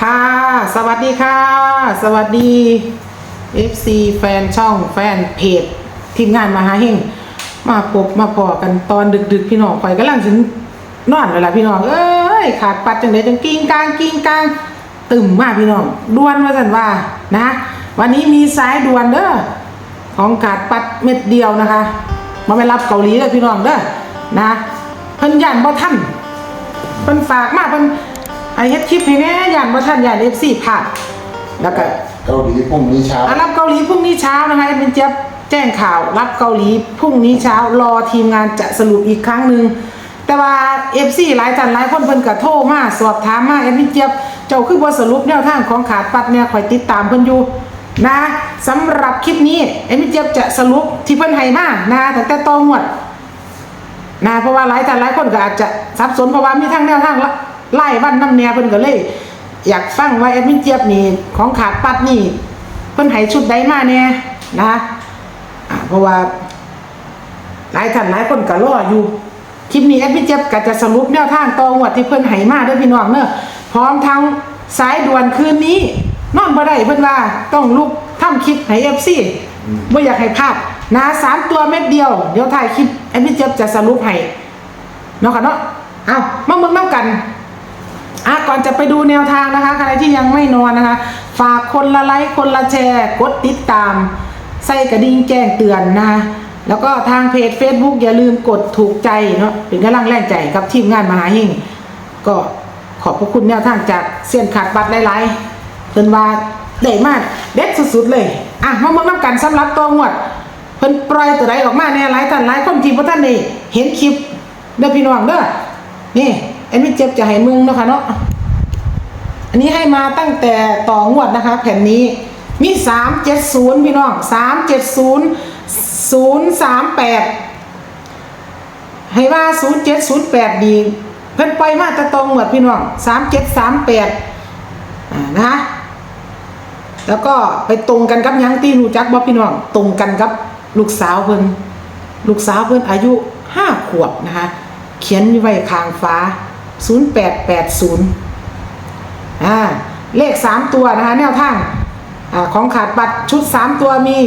ค่ะ สวัสดีค่ะ สวัสดี FC แฟนช่องแฟนเพจทีมงานมหาเฮงมาพบมาพอกันตอนดึก ๆ พี่น้องข่อยกำลังถึงนอนเวลาพี่น้องเอ้ยขาดปัดจังไดจังกิ้งกลางกิ้งกลางตึมมากพี่น้องด่วนว่าสันว่านะ วันนี้มีสายด่วนเด้อของขาดปัดเม็ดเดียวนะคะ มาไปรับเกาหลีเลยพี่น้องเด้อนะเพิ่นย่านบ่ทันเพิ่นฝากมาเพิ่น อ้เฮ็ดคลิปให้แหน่ย่านบ่ทันย่าน FC พลาดแล้วก็เกาหลีพรุ่งนี้เช้าอะรับเกาหลีพรุ่งนี้เช้านะคะเป็นเจี๊ยบแจ้งข่าวรับเกาหลีพรุ่งนี้เช้ารอทีมงานจะสรุปอีกครั้งหนึ่งแต่ว่า FC หลายจันหลายคนเพิ่นก็โทรมาสอบถามมาเอ็มพี่เจี๊ยบเจ้าคือบ่สรุปแนวทางของขาดปัดเนี่ยคอยติดตามเพิ่นอยู่นะสำหรับคลิปนี้เอ็มพี่เจี๊ยบจะสรุปที่เพิ่นให้มานะตั้งแต่ตองวดนะเพราะว่าหลายท่านหลายคนก็อาจจะสับสนเพราะว่ามีทั้งแนวทางละ ไล่วันน้ำแนวเพิ่นก็เลย อยากฟังว่าแอดมินเจี๊ยบนี่ของขาดปัดนี่เพิ่นให้ชุดใดมาแน่นะอ่าเพราะว่าหลายท่านหลายคนก็รออยู่คลิปนี้แอดมินเจี๊ยบก็จะสรุปแนวทางต่องวดที่เพิ่นให้มาเด้อพี่น้องเนอะพร้อมทั้งสายด่วนคืนนี้นอนบ่ได้เพิ่นว่าต้องลุกทำคลิปให้ FC บ่อยากให้พลาดนะสามตัวเม็ดเดียว เดี๋ยวถ่ายคลิปแอดมินเจี๊ยบจะสรุปให้เนาะค่ะเนาะเอามาเมืองน้ำกัน อะก่อนจะไปดูแนวทางนะคะ ใครที่ยังไม่นอนนะคะ ฝากคนละไลค์คนละแชร์ กดติดตาม ใส่กระดิ่งแจ้งเตือนนะคะแล้วก็ทางเพจ Facebook อย่าลืมกดถูกใจเนาะเป็นกำลังแรงใจกับทีมงานมหาหิ่งก็ขอบพระคุณแนวทางจากเสี้ยนขาดบัตรหลายๆเพิ่นว่าได้มากเด็ดสุดๆเลยอะมาเมืองน้ำกันสำหรับตัวงวดเพิ่นปล่อยตัวใดออกมาแน่หลายท่านหลายคนที่บ่ท่านได้เห็นคลิปเด้อพี่น้องเด้อนี่ อ็นวิเจ็บจะให้มึงเนาะค่ะเนาะอันนี้ให้มาตั้งแต่ต่องวดนะคะ แผ่นนี้มี370พี่น้อง370 038ให้ว่า0708ดีเพิ่นปล่อยมาแต่ตองวดพี่น้อง3738อ่ามแปดนะคะแล้วก็ไปตรงกันกับยังตีรู้จักบ่พี่น้องตรงกันกับลูกสาวเพิ่นลูกสาวเพิ่นอายุห้าขวบนะคะ เขียนไว้ข้างฟ้า 0880อ่าเลขสามตัวนะคะแนวทางอ่าของขาดบัตรชุดสามตัวมี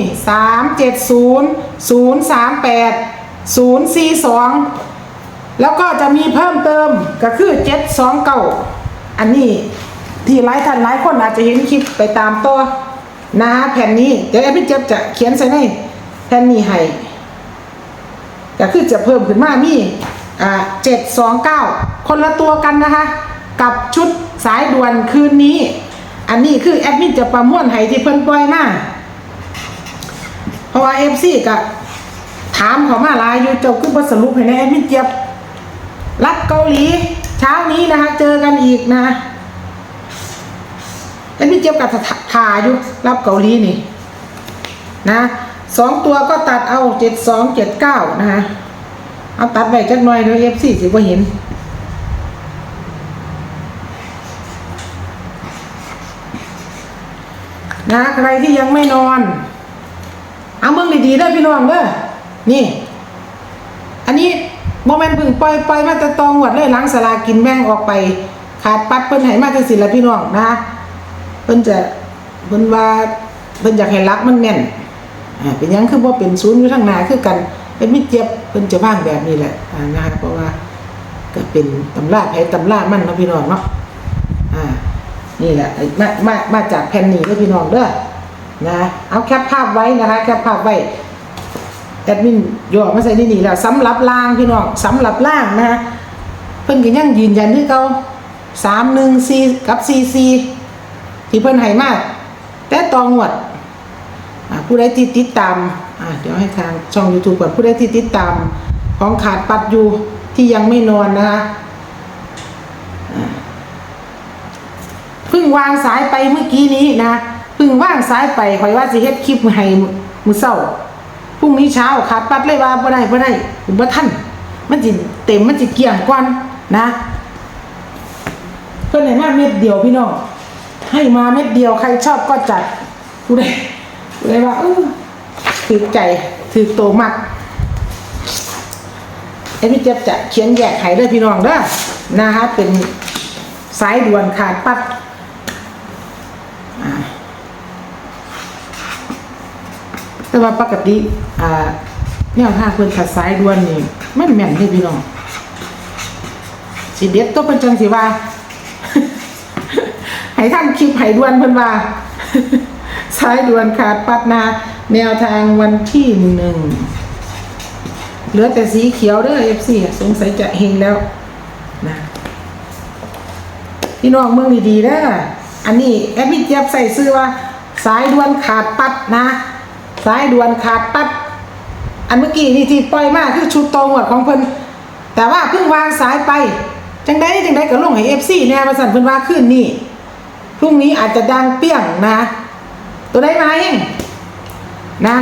370 038 042แล้วก็จะมีเพิ่มเติมก็คือ729อันนี้ที่หลายท่านหลายคนอาจจะเห็นคลิปไปตามตัวนะฮะแผ่นนี้เดี๋ยวแอดมินเจ็บจะเขียนใส่ในแผ่นนี้ให้ก็คือจะเพิ่มขึ้นมามี อ่าเจ็ดสองเก้าคนละตัวกันนะคะ กับชุดสายด่วนคืนนี้ อันนี้คือแอดมินจะประมวลให้ที่เพิ่นปล่อยมาเพราะว่าเอฟซีก็ถามเขามาลายอยู่เจ้าคือบทสรุปให้ในแอดมินเจ็บรับเกาหลี เช้านี้นะคะ เจอกันอีกนะแอันนี้เจี๊ยบกับถ่าอยู่รับเกาหลีนี่ นะสองตัวก็ตัดเอาเจ็ดสองเจ็ดเก้านะฮะ เอาตัดไปจักหน่อยเดี๋ยวเอฟซีสิบ่เห็นนะใครที่ยังไม่นอน เอาเมืองดีๆเด้พี่น้องเด้อนี่ อันนี้โมเมนต์พึ่งปล่อยปล่อยมาแต่ตองหวดเลยหล้างสลากินแม่งออกไป ขาดปัดเพิ่นให้มาจังสิละพี่น้องนะเพิ่นจะเพิ่นว่าเพิ่นอยากให้รักมันแน่นอ่าเป็นยังคือบ่าเป็นศูนย์อยู่ทางหน้าคือกัน เป็นมิเจ็บเพิ่นจะว่างแบบนี้แหละอ่านะคะเพราะว่าก็เป็นตำราไผตำรามันนะพี่น้องเนาะอ่านี่แหละไอ้มามามาจากแผ่นนี้ด้อพี่น้องเด้อนะเอาแคปภาพไว้นะคะแคปภาพไว้แอดมินย่อมาใส่นี่นี่แล้วสำหรับล่างพี่น้องสำหรับล่างนะเพิ่นก็ยังยืนยันที่เก่า314กับ44ที่เพิ่นให้มาก แต่ตองวดผู้ใดที่ติดตาม อ่าเดี๋ยวให้ทางช่อง YouTube ก่อนผู้ใดที่ติดตาม ของขาดปัดอยู่ที่ยังไม่นอนนะคะเพิ่งวางสายไปเมื่อกี้นี้นะเพิ่งว่างสายไปคอยว่าสิเฮ็ดคลิปให้มือเช้าพรุ่งนี้เช้าขาดปัดเลยว่าบ่ได้บ่ได้บ่ทันมันสิเต็มมันสิเกี่ยงก่อนนะเพื่อนไหนมาเม็ดเดียวพี่น้องให้มาเม็ดเดียวใครชอบก็จัดผู้ใดผู้ใดว่าเออ ถือใจถือโตมากไอ้พี่เจ็บจะเขียนแยกไห้ด้วพี่น้องเด้อนะฮะเป็นสายด่วนขาดปัดแต่ว่าปกติอ่าเนี่ยถ้าคนขัดสายด่วนนี่ไม่นแม่นเด้พี่น้องสิเด็ดตัวเป็นจังสิว่าให้ท่านคลิปให้ด่วนเพิ่นว่าสายด่วนขาดปัดนา แนวทางวันที่หนึ่งเหลือแต่สีเขียวเด้อ FC สงสัยจะเฮงแล้วนะพี่น้องเมืองดีๆนะอันนี้แอดมินเจี๊ยบใส่ซื้อว่า สายด่วนขาดปัดนะ สายด่วนขาดปัด อันเมื่อกี้นี่ที่ปล่อยมากคือชุดตรงหมดของเพิ่นแต่ว่าเพิ่งวางสายไป จังได้จังได้ก็ลงให้เอฟซีแน่มาสั่นเพิ่นว่าขึ้นนี่พรุ่งนี้อาจจะดังเปี้ยงนะ ตัวได้ไหม นะ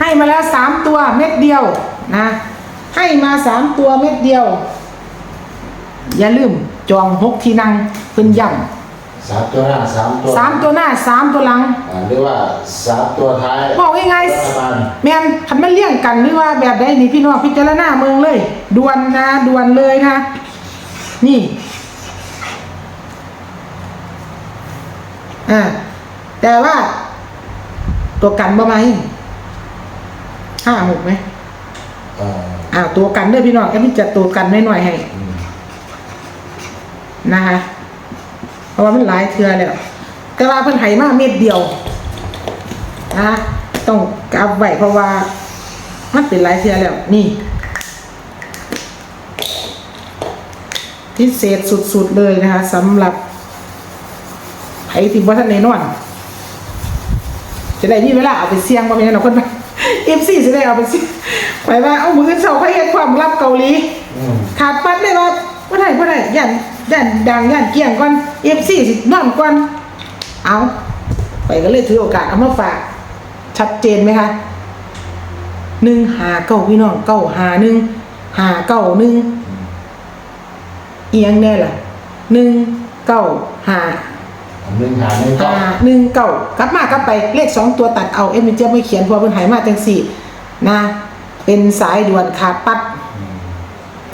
ให้มาแล้วสามตัวเม็ดเดียวนะ ให้มาสามตัวเม็ดเดียว อย่าลืมจองหกที่นั่งเพิ่นย่สามตัวหน้าสามตัวำสามตัวหน้าสามตัวหลัง อ่าหรือว่าสามตัวท้ายบอกง่ายๆรัฐบาลแม่นคันมันเลี่ยงกันหรือว่าแบบใดนี่พี่น้องพิจารณาเมืองเลยด่วนนะด่วนเลยนะ นี่อ่าแต่ว่า ตัวกันบ่ไหมาห้าหกไหมเอ่ออ้าวตัวกันเด้อพี่น้องก็มีจัดตัวกันหน่อยๆให้อืมนะคะ เพราะว่ามันหลายเทือแล้ว แต่ว่าเพิ่นไหมาเม็ดเดียวนะต้องกลับไว้เพราะว่า มันเป็นหลายเทือแล้ว นี่ พิเศษสุดๆเลยนะคะสำหรับไผที่บ่ทันได้นอน จะได้มีเวลาเอาไปเสี่ยงบ่แม่นเนาะคนเอฟซีสิได้เอาไปเสี่ยงไปว่าเอามือเสาไปเฮ็ดความลับเกาหลี อืมขาดปัดเลยว่าบ่ได้บ่ได้ย่านย่านดังย่านเกลี้ยงก่อน FC สินอนก่อนเอาไปก็เลยถือโอกาสเอามาฝาก ชัดเจนไหมคะหนึ่งหาเก้าพี่น้องเก้าหาหนึ่งหาเก้าหนึ่งเอียงแน่ล่ะหนึ่งเก้าหา หนึ่งหาหนึ่งเก้าหาหนึ่งเก้ากลับมากลับไปเลขสองตัวตัดเอาเอ็มเจไม่เขียนเพราะมันหายมาจังสี่นะเป็นสายด่วนขาดปัด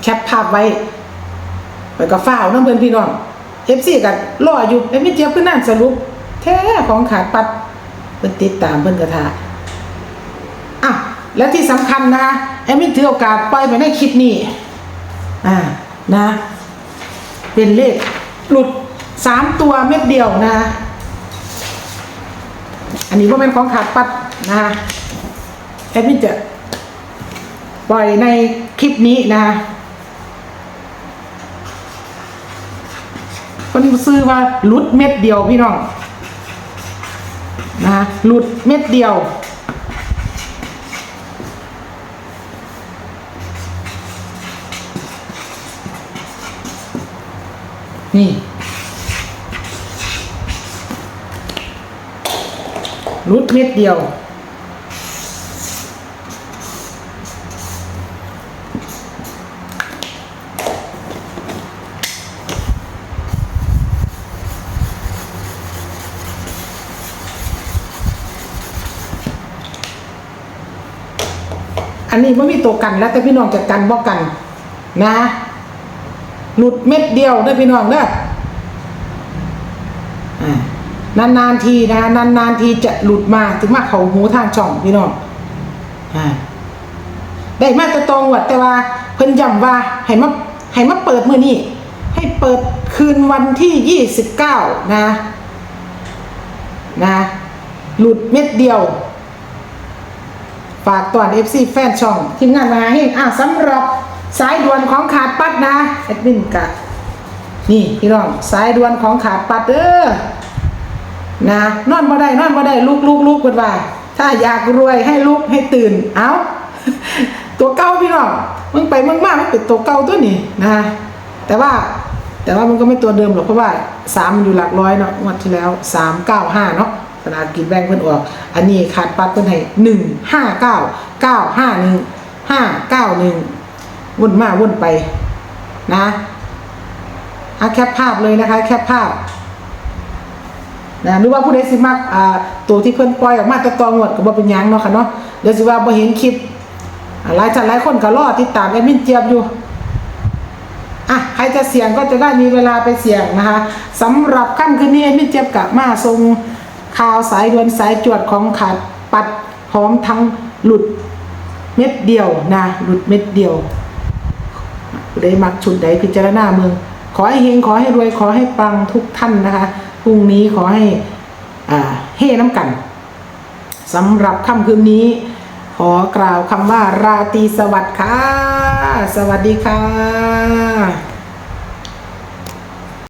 แคปภาพไว้ไปก็ฝ้าวน้ำเพื่อนพี่น้องเอฟซีกันรออยู่เอ็มเจี๊ยเพื่อนนั่นสรุป แท้ของขาดปัดเพื่อนติดตามเพื่อนกระทาอะแล้วที่สำคัญนะคะเอ็มถือโอกาสปล่อยไปในคลิปนี้อ่านะ เป็นเลขหลุด สามตัวเม็ดเดียวนะอันนี้ก็เป็นของขาดปัดนะคะแอดมินจะปล่อยในคลิปนี้นะคะคนซื้อว่าหลุดเม็ดเดียวพี่น้องนะคะหลุดเม็ดเดียวนี่ หลุดเม็ดเดียว อันนี้ไม่มีตัวกันแล้วแต่พี่น้องจะกันบ่กันนะหลุดเม็ดเดียวได้พี่น้องเด้อ นานๆทีนะนานๆทีจะหลุดมาถึงมาเขาหูทางช่องพี่น้องอ่าได้มาแตะตรงวัดแต่ว่าเพิ่นย้ำว่าให้มาให้มาเปิดมือนี้ให้เปิดคืนวันที่ยี่สิบเก้านะนะหลุดเม็ดเดียว ฝากตอน FC แฟนช่อง ทีมงานมาให้อะสำหรับสายด่วนของขาดปัดนะแอดมินกะนี่พี่น้องสายด่วนของขาดปัดเด้อ นะนอนบ่ได้นอนบ่ได้ลุกลุกลุกกันว่า ถ้าอยากรวยให้ลุกให้ตื่น เอาตัวเก่าพี่น้องมึงไปมึงมามันเป็นตัวเก่าตัวนี้นะแต่ว่าแต่ว่ามันก็ไม่ตัวเดิมหรอกเพราะว่าสามมันอยู่หลักร้อยเนาะงวดที่แล้วสามเก้าห้าเนาะสลากกินแบงเพิ่นออก อันนี้ขาดปัดเพิ่นให้หนึ่งห้าเก้าเก้าห้าหนึ่งห้าเก้าหนึ่งวนมาวนไปนะอาแคปภาพเลยนะคะ แคปภาพ นะหรือว่าผู้ใดสิมักอ่าตัวที่เพิ่นปล่อยออกมาแต่ตองวดก็บ่เป็นหยังเนาะค่ะเนาะเดี๋ยวสิว่าบ่เห็นคลิปหลายท่านหลายคนก็รอติดตามแอดมินเจี๊ยบอยู่อะใครจะเสี่ยงก็จะได้มีเวลาไปเสี่ยงนะคะสำหรับค่ำคืนนี้มิเจ็บกับมาทรงข่าวสายด่วนสายจวดของขาดปัดพร้อมทั้งหลุดเม็ดเดียวนะหลุดเม็ดเดียวได้มักชุดใดพิจารณาเมืองขอให้เฮงขอให้รวยขอให้ปังทุกท่านนะคะ พรุ่งนี้ขอให้เฮ่น้ำกันสำหรับค่ำคืนนี้ ขอกล่าวคำว่าราตรีสวัสดิ์ค่ะ สวัสดีค่ะ